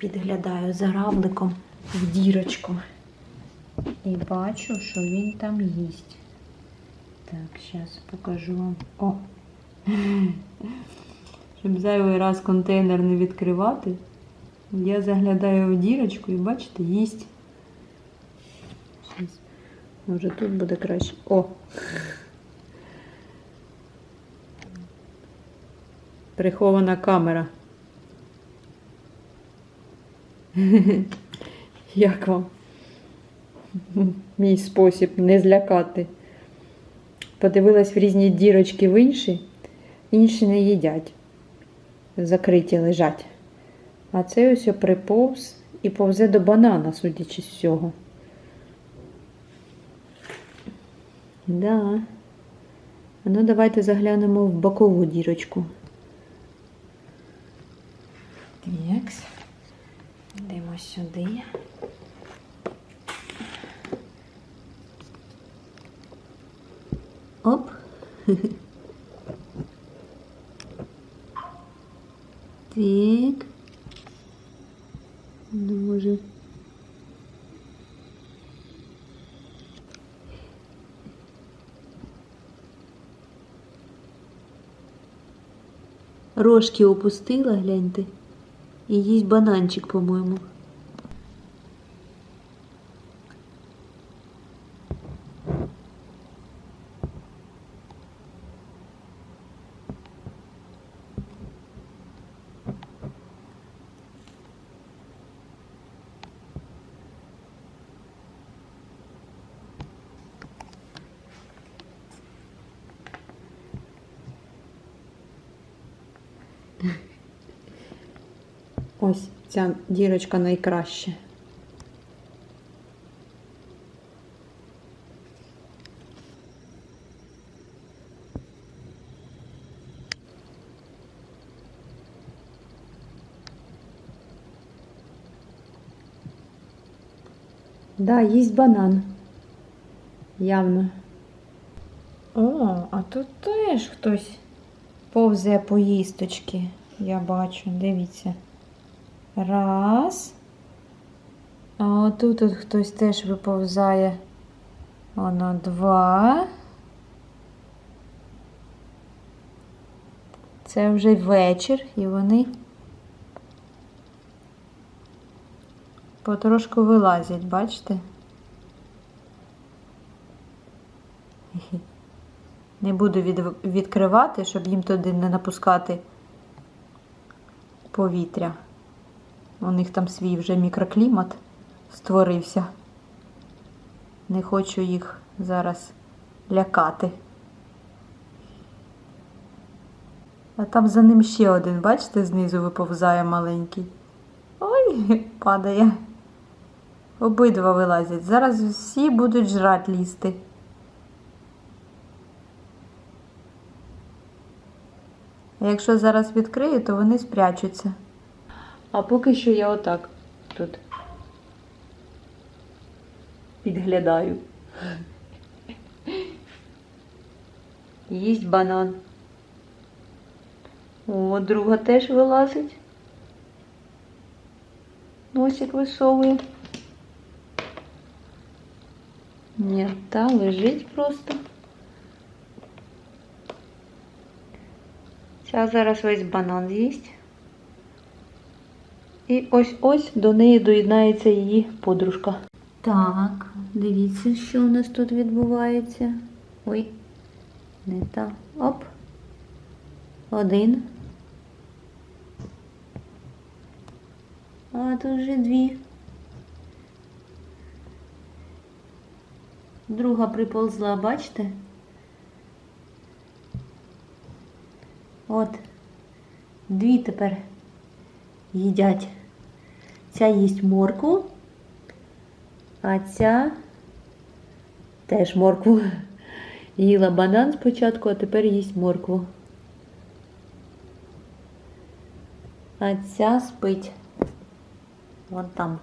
Підглядаю за равликом в дірочку. І бачу, що він там їсть. Так, зараз покажу вам. О! Щоб зайвий раз контейнер не відкривати, я заглядаю в дірочку і бачите, їсть. Щас. Може тут буде краще. О! Прихована камера. Як вам? Мій спосіб не злякати. Подивилась в різні дірочки в інші, інші не їдять. Закриті лежать. А цей ось приповз і повзе до банана, судячи з всього. Да. Ну давайте заглянемо в бокову дірочку. Так. Йдемо сюди. Оп. Так. Ну, може. Рожки опустила, гляньте. І їсть бананчик, по-моєму. Ось ця дірочка найкраща. Да, їсть банан. Явно. О, а тут теж хтось повзе по їсточки. Я бачу, дивіться. Раз. А отут тут хтось теж виповзає. Воно два. Це вже вечір, і вони потрошку вилазять, бачите? Не буду відкривати, щоб їм туди не напускати повітря. У них там свій вже мікроклімат створився. Не хочу їх зараз лякати. А там за ним ще один, бачите, знизу виповзає маленький. Ой, падає. Обидва вилазять. Зараз всі будуть жрать лізти. А якщо зараз відкрию, то вони спрячуться. А поки що я отак тут підглядаю. Їсть банан. О, друга теж вилазить. Носик висовує. Ні, та лежить просто. Ця зараз весь банан з'їсть. І ось-ось до неї доєднається її подружка. Так, дивіться, що у нас тут відбувається. Ой, не та. Оп. Один. А тут вже дві. Друга приползла, бачите? От. Дві тепер їдять. Ця їсть моркву, а ця теж моркву. Їла банан спочатку, а тепер їсть моркву. А ця спить. Вон там.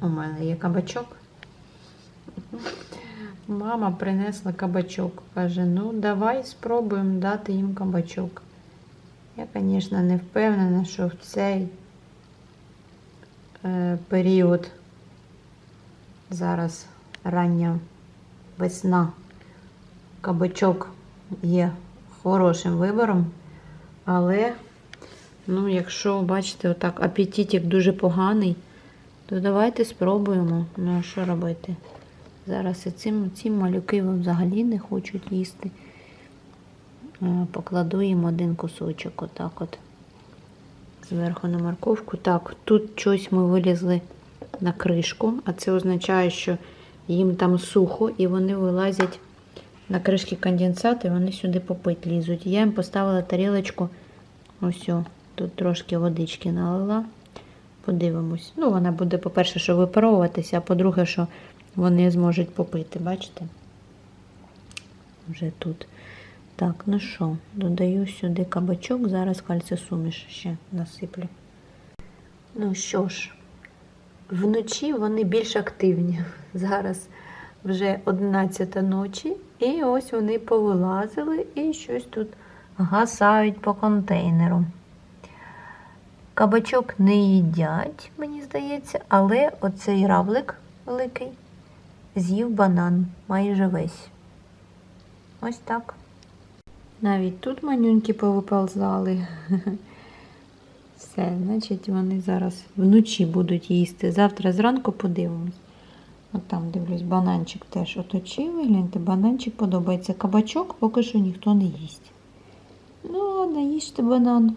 У мене є кабачок. Мама принесла кабачок. Каже, ну давай спробуємо дати їм кабачок. Я, звісно, не впевнена, що в цей е, період зараз рання весна. Кабачок є хорошим вибором, але, ну, якщо бачите, отак апетитик дуже поганий, то давайте спробуємо. Ну, що робити? Зараз цим, ці малюки взагалі не хочуть їсти. Е, Покладу їм один кусочок, отак от. Зверху на морковку. Так, тут щось ми вилізли на кришку, а це означає, що їм там сухо і вони вилазять на кришки конденсат, і вони сюди попить лізуть. Я їм поставила тарілочку. Ось, тут трошки водички налила. Подивимось. Ну, вона буде, по-перше, що випаровуватися, а по-друге, що вони зможуть попити, бачите? Вже тут. Так, ну що, додаю сюди кабачок, зараз кальцисуміш ще насиплю. Ну що ж, вночі вони більш активні. Зараз вже 11 ночі, і ось вони повилазили і щось тут гасають по контейнеру. Кабачок не їдять, мені здається, але оцей равлик великий з'їв банан майже весь. Ось так. Навіть тут манюньки повиползали. Все, значить, вони зараз вночі будуть їсти. Завтра зранку подивимось. От там дивлюсь, бананчик теж оточили. Гляньте, бананчик подобається. Кабачок поки що ніхто не їсть. Ну, ладно, їжте банан.